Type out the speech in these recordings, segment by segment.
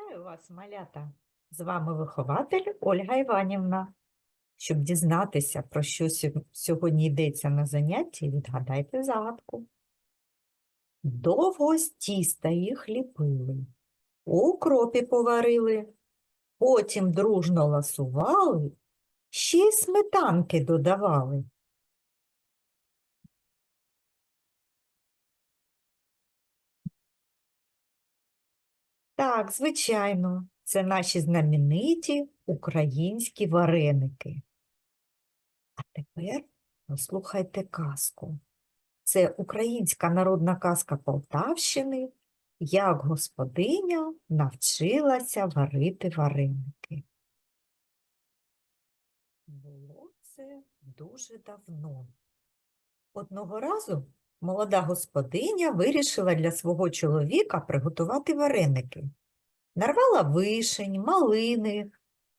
Вітаю вас, малята! З вами вихователь Ольга Іванівна. Щоб дізнатися, про що сьогодні йдеться на занятті, відгадайте загадку. Довго з тіста їх ліпили, у укропі поварили, потім дружно ласували, ще й сметанки додавали. Так, звичайно, це наші знамениті українські вареники. А тепер послухайте казку. Це українська народна казка Полтавщини, як господиня навчилася варити вареники. Було це дуже давно. Одного разу молода господиня вирішила для свого чоловіка приготувати вареники. Нарвала вишень, малини,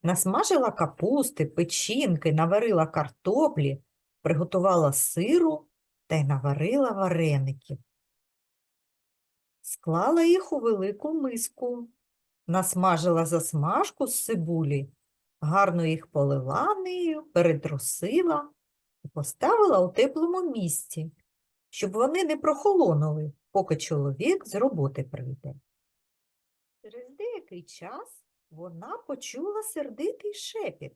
насмажила капусти, печінки, наварила картоплі, приготувала сиру та й наварила вареників. Склала їх у велику миску, насмажила засмажку з цибулі, гарно їх полила нею, перетрусила і поставила у теплому місці, щоб вони не прохолонули, поки чоловік з роботи прийде. Через деякий час вона почула сердитий шепіт.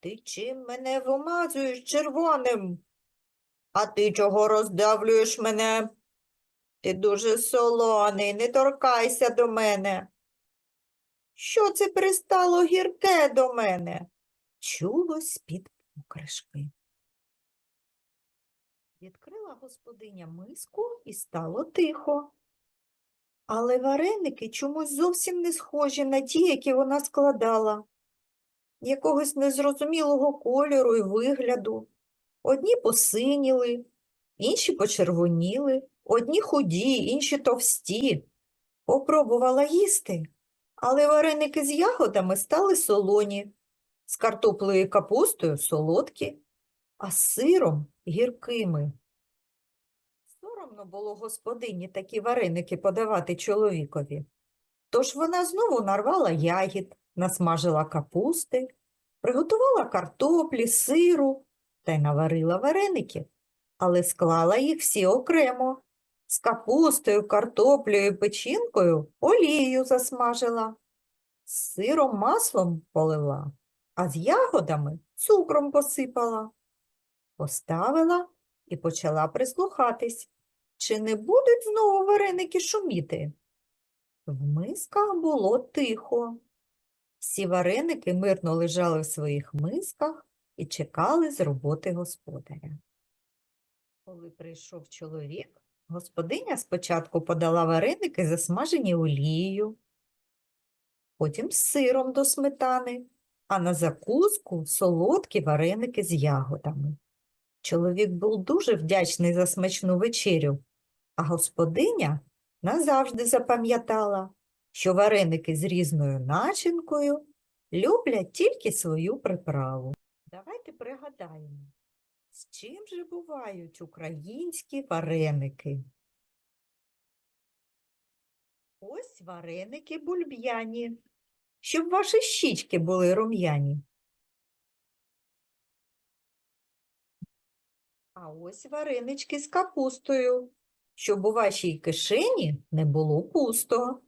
Ти чим мене вимазуєш червоним? А ти чого роздавлюєш мене? Ти дуже солоний, не торкайся до мене. Що це пристало гірке до мене? Чулось з-під покришки. Відкрила господиня миску і стало тихо. Але вареники чомусь зовсім не схожі на ті, які вона складала. Якогось незрозумілого кольору і вигляду. Одні посиніли, інші почервоніли, одні худі, інші товсті. Попробувала їсти, але вареники з ягодами стали солоні, з картоплею і капустою солодкі, а з сиром гіркими. Соромно було господині такі вареники подавати чоловікові. Тож вона знову нарвала ягід, насмажила капусти, приготувала картоплі, сиру та й наварила вареники, але склала їх всі окремо. З капустою, картоплею і печінкою олією засмажила, з сиром маслом полила, а з ягодами цукром посипала. Поставила і почала прислухатись. Чи не будуть знову вареники шуміти? В мисках було тихо. Всі вареники мирно лежали в своїх мисках і чекали з роботи господаря. Коли прийшов чоловік, господиня спочатку подала вареники, засмажені олією, потім з сиром до сметани, а на закуску солодкі вареники з ягодами. Чоловік був дуже вдячний за смачну вечерю, а господиня назавжди запам'ятала, що вареники з різною начинкою люблять тільки свою приправу. Давайте пригадаємо, з чим же бувають українські вареники? Ось вареники бульб'яні, щоб ваші щічки були рум'яні. А ось варенички з капустою, щоб у вашій кишені не було пусто.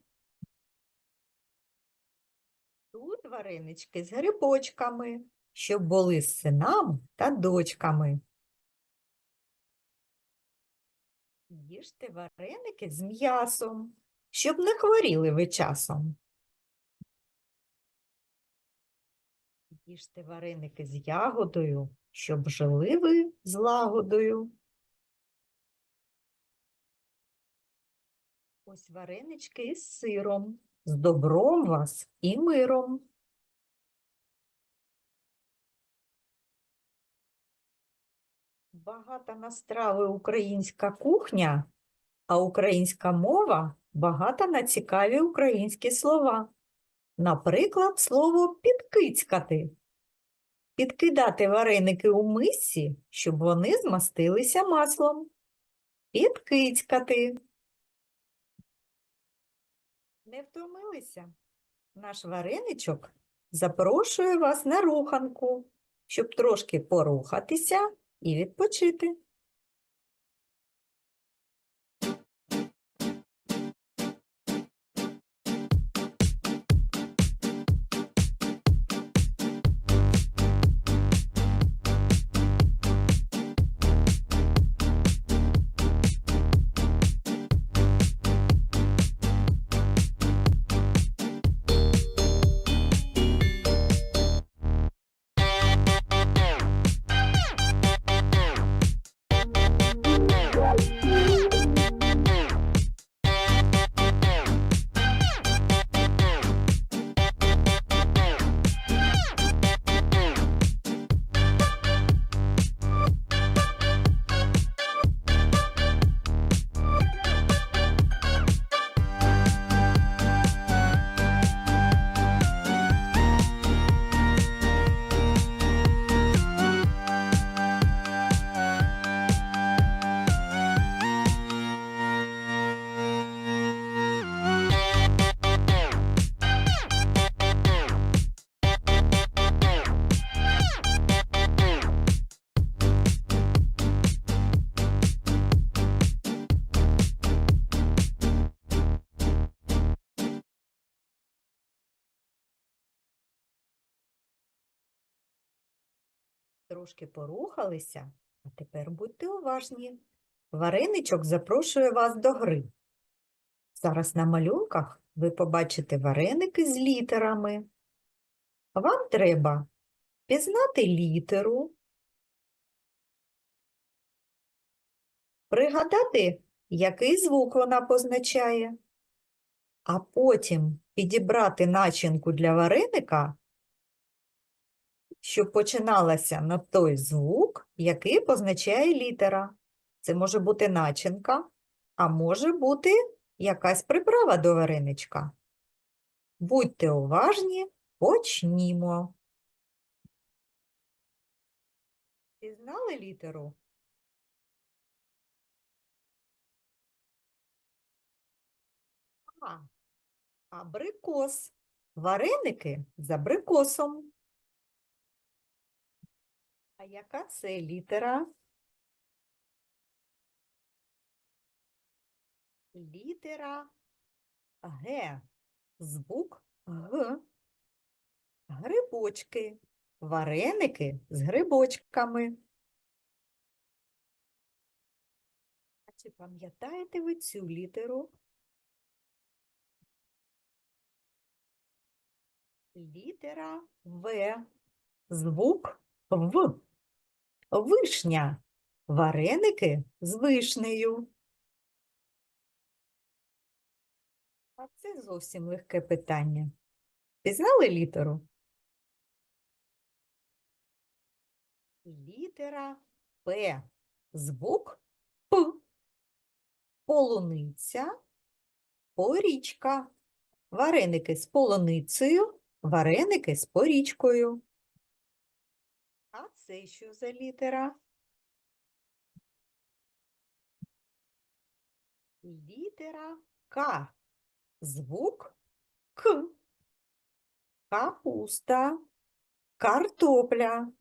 Тут варенички з грибочками, щоб були з синами та дочками. Їжте вареники з м'ясом, щоб не хворіли ви часом. Їжте вареники з ягодою, щоб жили ви з лагодою. Ось варенички із сиром, з добром вас і миром. Багата на страви українська кухня, а українська мова багата на цікаві українські слова. Наприклад, слово підкицькати. Підкидати вареники у мисці, щоб вони змастилися маслом. Підкицькати. Не втомилися? Наш вареничок запрошує вас на руханку, щоб трошки порухатися і відпочити. Трошки порухалися, а тепер будьте уважні. Вареничок запрошує вас до гри. Зараз на малюнках ви побачите вареники з літерами. Вам треба пізнати літеру, пригадати, який звук вона позначає, а потім підібрати начинку для вареника щоб починалася на той звук, який позначає літера. Це може бути начинка, а може бути якась приправа до вареничка. Будьте уважні, почнімо. Пізнали літеру? А. Абрикос. Вареники з абрикосом. А яка це літера? Літера Г. Звук Г. Грибочки. Вареники з грибочками. А чи пам'ятаєте ви цю літеру? Літера В. Звук В. Вишня. Вареники з вишнею. А це зовсім легке питання. Пізнали літеру? Літера П. Звук П. Полуниця, порічка. Вареники з полуницею, вареники з порічкою. Це що за літера? Літера К. Звук К. Капуста, картопля.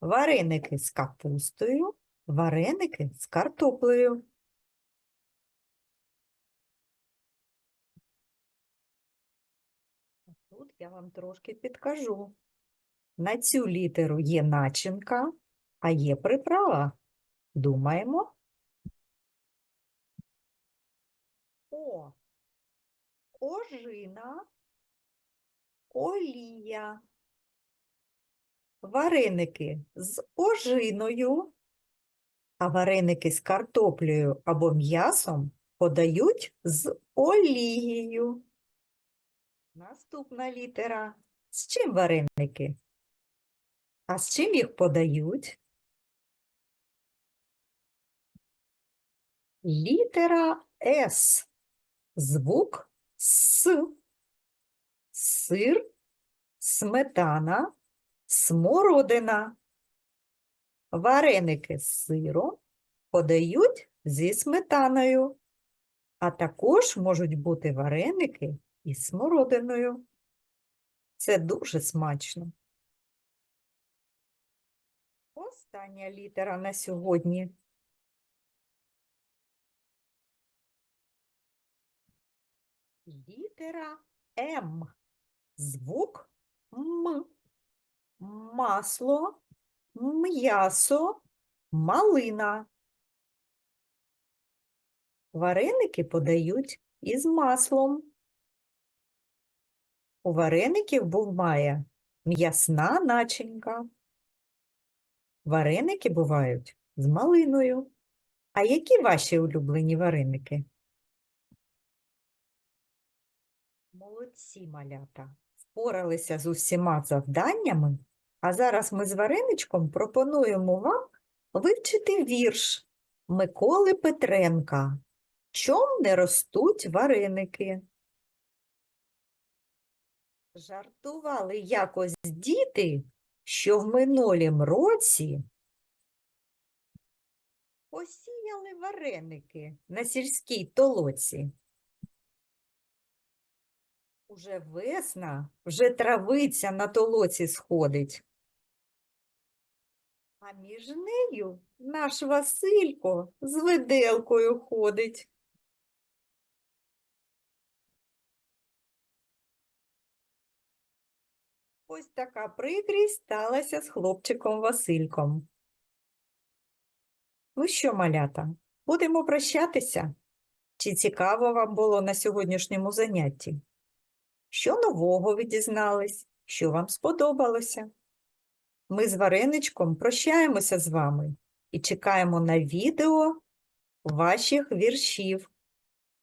Вареники з капустою, вареники з картоплею. Тут я вам трошки підкажу. На цю літеру є начинка, а є приправа. Думаємо. О. Ожина. Олія. Вареники з ожиною, а вареники з картоплею або м'ясом подають з олією. Наступна літера. З чим вареники? А з чим їх подають? Літера С. Звук С. Сир, сметана, смородина. Вареники з сиром подають зі сметаною, а також можуть бути вареники із смородиною. Це дуже смачно. Остання літера на сьогодні. Літера М. Звук М. Масло, м'ясо, малина. Вареники подають із маслом. У вареників буває м'ясна начинка. Вареники бувають з малиною. А які ваші улюблені вареники? Молодці, малята. Впоралися з усіма завданнями, а зараз ми з вареничком пропонуємо вам вивчити вірш Миколи Петренка. Чом не ростуть вареники? Жартували якось діти, що в минулім році посіяли вареники на сільській толоці. Уже весна, вже травиця на толоці сходить. А між нею наш Василько з виделкою ходить. Ось така прикрість сталася з хлопчиком Васильком. Ну що, малята, будемо прощатися? Чи цікаво вам було на сьогоднішньому занятті? Що нового ви дізнались? Що вам сподобалося? Ми з Вареничком прощаємося з вами і чекаємо на відео ваших віршів.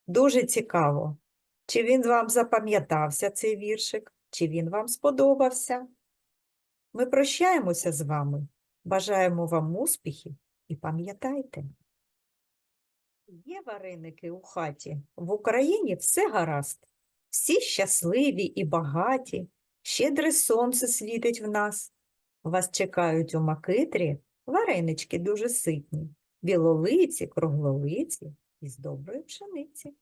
Дуже цікаво, чи він вам запам'ятався цей віршик, чи він вам сподобався. Ми прощаємося з вами, бажаємо вам успіхів і пам'ятайте. Є вареники у хаті, в Україні все гаразд. Всі щасливі і багаті, щедре сонце світить в нас. Вас чекають у макитрі варенички дуже ситні, білолиці, круглолиці і з доброї пшениці.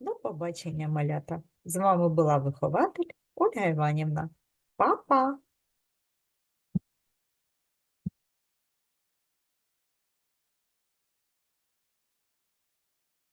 До побачення, малята! З вами була вихователь Ольга Іванівна. Па-па!